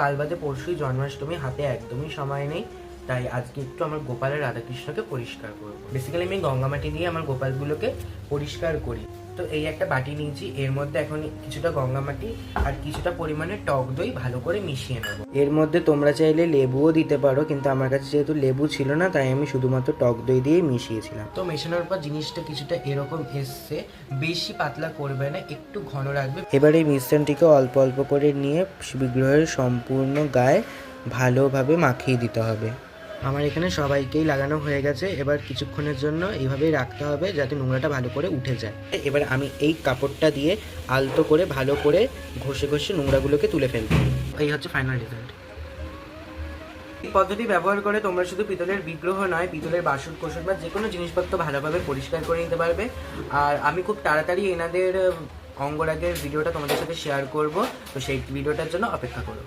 কাল বাদে পরশুই জন্মাষ্টমী হাতে একদমই সময় নেই। তাই আজকে একটু আমার গোপালের রাধাকৃষ্ণকে পরিষ্কার করব। বেসিক্যালি আমি গঙ্গা মাটি দিয়ে আমার গোপালগুলোকে পরিষ্কার করি। তো এই একটা বাটি নিয়েছি। এর মধ্যে এখন কিছুটা গঙ্গা মাটি আর কিছুটা পরিমাণে টক দই ভালো করে মিশিয়ে নেব। এর মধ্যে তোমরা চাইলে লেবুও দিতে পারো কিন্তু আমার কাছে যেহেতু লেবু ছিল না তাই আমি শুধুমাত্র টক দই দিয়ে মিশিয়েছিলাম। তো মেশানোর পর জিনিসটা কিছুটা এরকম এসছে বেশি পাতলা করবে না একটু ঘন রাখবে। এবার এই মিশ্রণটিকে অল্প অল্প করে নিয়ে বিগ্রহের সম্পূর্ণ গায়ে ভালোভাবে মাখিয়ে দিতে হবে। আমার এখানে সবাইকেই লাগানো হয়ে গেছে। এবার কিছুক্ষণের জন্য এইভাবেই রাখতে হবে যাতে নোংরাটা ভালো করে উঠে যায়। এবার আমি এই কাপড়টা দিয়ে আলতো করে, ভালো করে ঘষে ঘষে নোংরাগুলোকে তুলে ফেলব। এই হচ্ছে ফাইনাল রেজাল্ট এই পদ্ধতি ব্যবহার করে তোমরা শুধু পিতলের বিগ্রহ নয়, পিতলের বাসন কোষণ বা যে কোনো জিনিসপত্র ভালোভাবে পরিষ্কার করে নিতে পারবে। আর আমি খুব তাড়াতাড়ি এনাদের অঙ্গরাগের ভিডিওটা তোমাদের সাথে শেয়ার করব। তো সেই ভিডিওটার জন্য অপেক্ষা করো।